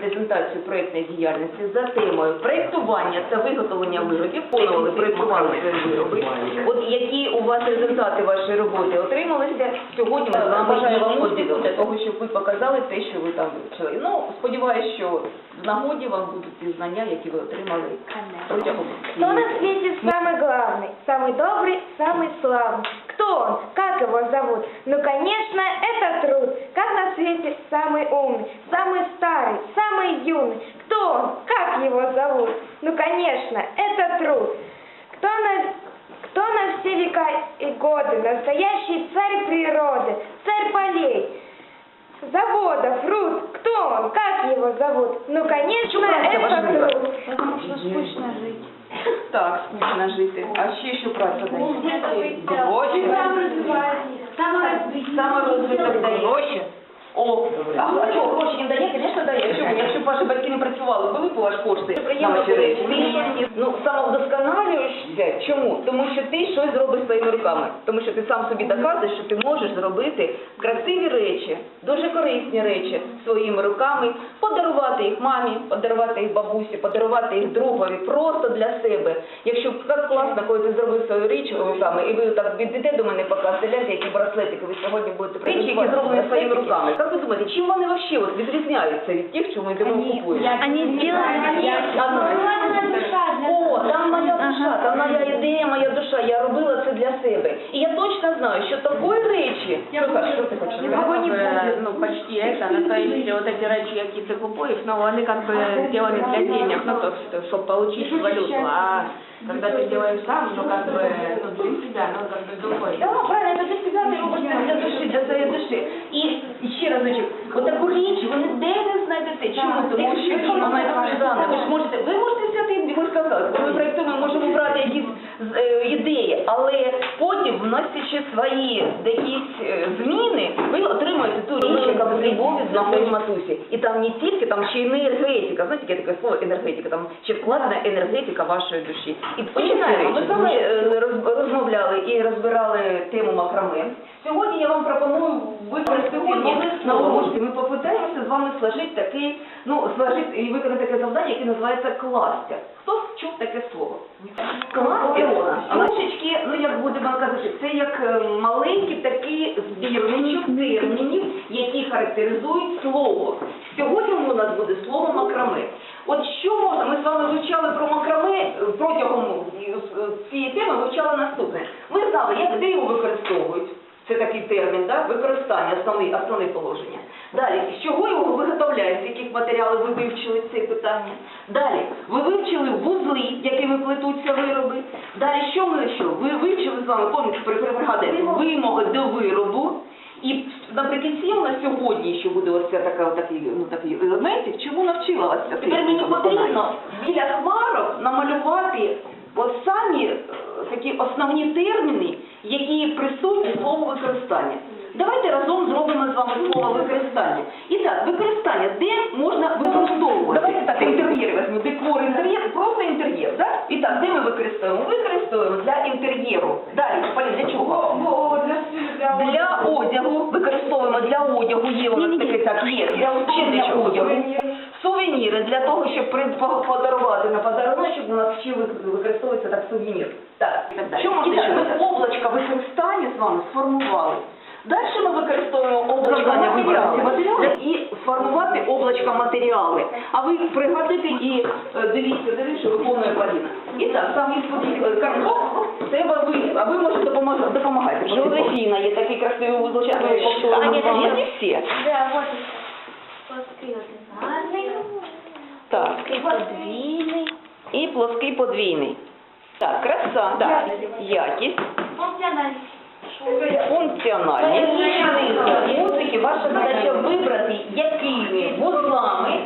презентацію проєктної діяльності за темою проєктування та виготовлення виробів, виконували, проєктували вироби. От які у вас результати вашої роботи отрималися, сьогодні ми з вами бажаю вам успіху. для щоб ви показали те, що ви там вивчили. Ну, сподіваюся, що в нагоді вам будуть ті знання, які ви отримали протягом Кто цієї на свете самый главный, самый добрый, самый славный? Кто он? Как его зовут? Ну, конечно, это труд. Как на свете самый умный, самый старый, самый юный? Кто он? Как его зовут? Ну, конечно, это труд. Кто на, кто на все века и годы настоящий царь природы, царь полей, его зовут? Ну, конечно, это? Потому что скучно жить. Так, скучно жити. А ще що праця дає? Самое Саморозвиток дає. О, а, що, гроші їм дає? Звісно, дає. Чому? Якщо б ваші батьки не працювали, були б у вас кошти на ваші речі? Ну, самовдосконалюєшся. Чому? Тому що ти щось зробиш своїми руками. Тому що ти сам собі доказуєш, що ти можеш зробити красиві речі, дуже корисні речі своїми руками, подарувати їх мамі, подарувати їх бабусі, подарувати їх другові, просто для себе. Якщо так класно, коли ти зробив свою річ руками, і ви так відійдете до мене гляньте, які браслетики ви сьогодні будете речі, які зроблені своїми руками. Як вы думаете, чем они вообще от відрізняються від тих, що ми йдемо купуємо? Они сделаны... О, там моя душа, там моя ідея, моя душа. Я робила це для себе. І я точно знаю, що такої речі. Слухай, що ти хочеш? Как бы, ну, почти это, ну, то есть вот эти речи, які ти купуєш, ну, вони как бы сделаны для денег, ну, то, что, чтобы получить валюту, а когда ты делаешь сам, ну, как бы, ну, для себя, ну, как бы другой. Да, правильно, це для себе ти робиш це для душі, для своєї душі. І і ще разочок, отаку річ ви ніде не знайдете. Чому? Тому що вона ексклюзивна. Ви ж можете, ви можете взяти, ви ж казали, коли ми можемо брати якісь е, ідеї, але потім, вносячи свої якісь е, зміни, ви отримуєте ту річ, яка з любові з нашої матусі. І там не тільки, там ще й енергетика. Знаєте, яке таке слово енергетика, там ще вкладена енергетика вашої душі. І починаємо. Ми з вами е, роз- розмовляли і розбирали тему макраме. Сьогодні я вам пропоную використати на уроці. Ми попитаємося з вами сложити такий, ну, сложити і виконати таке завдання, яке називається кластер. Хто чув таке слово? Кластер. Трошечки, ну як будемо казати, це як е, маленькі такі збірничок термінів, які характеризують слово. Сьогодні у нас буде слово макраме. От що можна, ми з вами вивчали про макраме е, протягом е, цієї теми вивчали наступне. Ми знали, як де його використовують. Це такий термін, да? використання, основне, основне положення. Далі, з чого його виготовляють, з яких матеріалів ви вивчили це питання. Далі, ви вивчили вузли, якими плетуться вироби. Далі, що ми що? Ви вивчили з вами, пам'ятаєте, при- при- пригадайте, вимоги до виробу. І наприкінці у нас сьогодні ще буде ось ця така, такий, ну, такий елементів, чому навчила вас Тепер мені потрібно біля хмарок намалювати от самі е, такі основні терміни, які присутні в слово використання. Давайте разом зробимо з вами слово використання. І так, використання, де можна використовувати? Давайте так, інтер'єр візьмемо, декор, інтер'єр, просто інтер'єр. Да? І так, де ми використовуємо? Використовуємо для інтер'єру. Далі, Полін, для чого? Для одягу використовуємо для одягу. Є у нас таке так, є. Для ще для одягу. Для того, щоб при- подарувати на подарунок, у нас ще використовується так сувенір. Так, далі. Що? Ми облачка використання з вами сформували. Далі ми використовуємо облачка матеріали і сформувати облачка матеріали. А ви пригадуйте і е, дивіться, дивіться, що виконує Поліна. І так, сам із карток треба ви, а ви можете допомагати. допомагати. Жозефіна є такий красивий його повторимо. Є не всі. Да, вот. Плоский гарний, Так. подвійний, І плоский подвійний. Так, краса, так. Якість, Функціональність. функціональність. Музики, ваша задача вибрати, якими вузлами.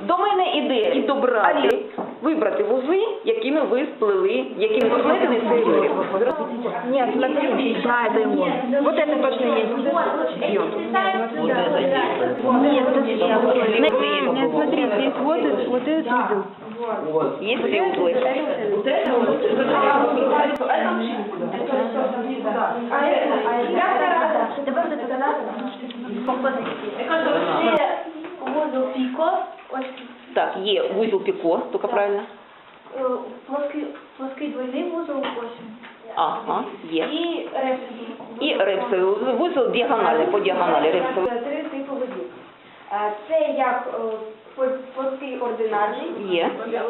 До мене ідея і добрати, вибрати вузли, якими ви сплели, якими сплетений цей виріб. Нет, смотри, да, это его. Вот это точно есть. Нет, нет, нет, смотри, здесь вот, и- вот этот узел. Є ці узли. Тепер буде показати композицію. вузол піко, ось так, є вузол піко, тільки правильно. е, плоский, плоский двойний вузол, ось. Ага, є. І репсовий. І репсовий вузол діагональний, по діагоналі репсовий. Три типи вузлів. Е, Це як е, пл- плоский ординарний, Є. е,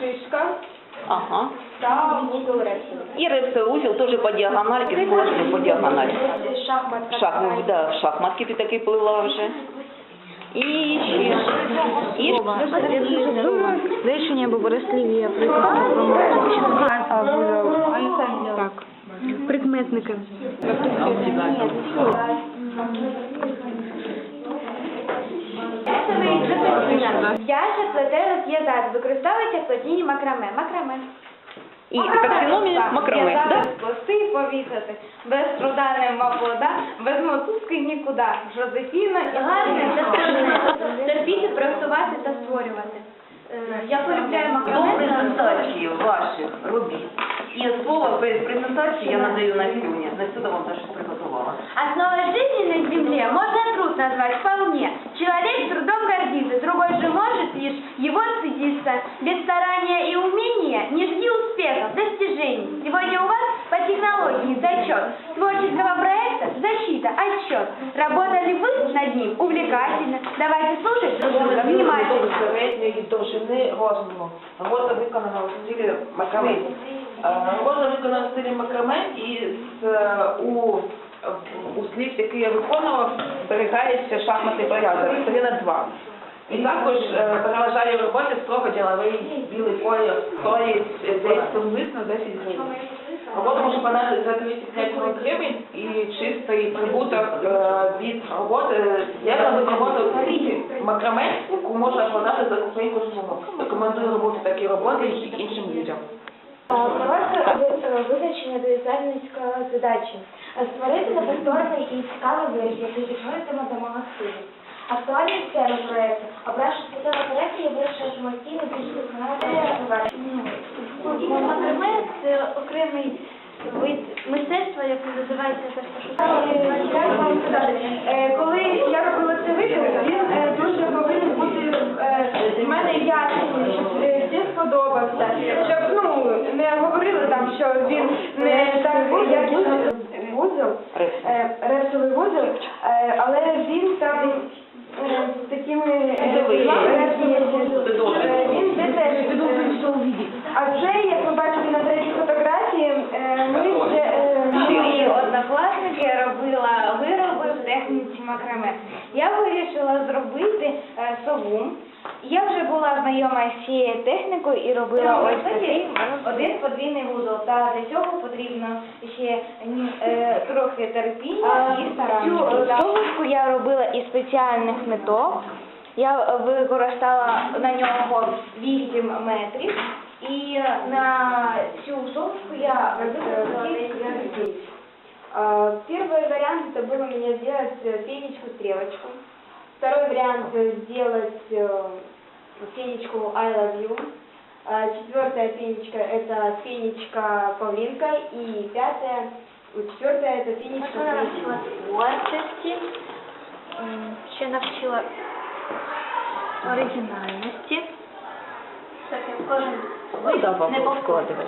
шишка Ага. та вузол репсовий. І репсовий узел теж по діагоналі, підходить по діагоналі. Шахматка. Шахмат, да, в шахматки ти таки плила вже. І ще. І Речення або приклад, а. Так. Прикметники. Яся плете розв'язати, використовується в плетінні макраме. Макраме. І таксиномія макраме, да? Пласти повісити. Без труда нема плода, без мотузки нікуди. Жозефіна і гарне терпіти, проектувати та створювати. Е, Я полюбляю До макраме. презентації ваших робіт. І слово перед презентацією я надаю Настюні. Настюна вам теж приготувала. Основой жизни на земле можно труд назвать вполне. Человек трудом гордится, другой же может лишь его стыдиться. Без старания и умения не жди успехов, достижений. Сегодня у вас по технологии зачет. Творческого проекта защита, отчет. Работали вы над ним увлекательно. Давайте слушать друг друга внимательно. середньої довжини розміру. Робота виконана у стилі макраме. Робота виконана в стилі макраме і з, у, у слів, який я виконував, зберігається шахматний порядок, сторінок 2. І також е, переважає в роботі строго діловий білий колір, стоїть десь приблизно 10 гривень. Робота може подати за 205 гривень і чистий прибуток е, від роботи. Я робив роботу в стилі макраме, яку можна подати за копійку суму. Рекомендую робити такі роботи і іншим людям. Коротке ви- визначення дизайнерської задачі. Створити неповторний і цікавий виріб, який підходитиме до стилю. Актуальність теми проєкту. Обравши спеціальну проєкту, я вирішила самостійно більш це окремий вид мистецтва, який називається Як вам сказати, е, коли я робила цей вибір, він е, дуже повинен бути е, в мене якісний, щоб е, всім сподобався. Щоб ну не говорили там, що він не так якісно вузол, е, репсовий вузол, е, але він там е, з такими Видовий. Е, він де теж а це, як ви бачите на третій фотографії, е, ми вже е, мої однокласники робила вироби в техніці макраме. Я вирішила зробити е, сову. Я вже була знайома з цією технікою і робила ось такий один подвійний вузол. Та для цього потрібно ще ні, е, трохи терпіння і старання. Цю е, совушку я робила із спеціальних ниток. Я е, використала на нього 8 метрів. И на всю совушку я робила Первый вариант это было мне сделать э, фенечку-стрелочку. Второй вариант э, сделать э, фенечку I love you. А Четвертая фенечка это фенечка павлинка. И пятая, ой, четвертая это фенечка навчила творчості, м, ще навчила оригінальності. Так як кожен Ну, да, вам не повторює. складывай.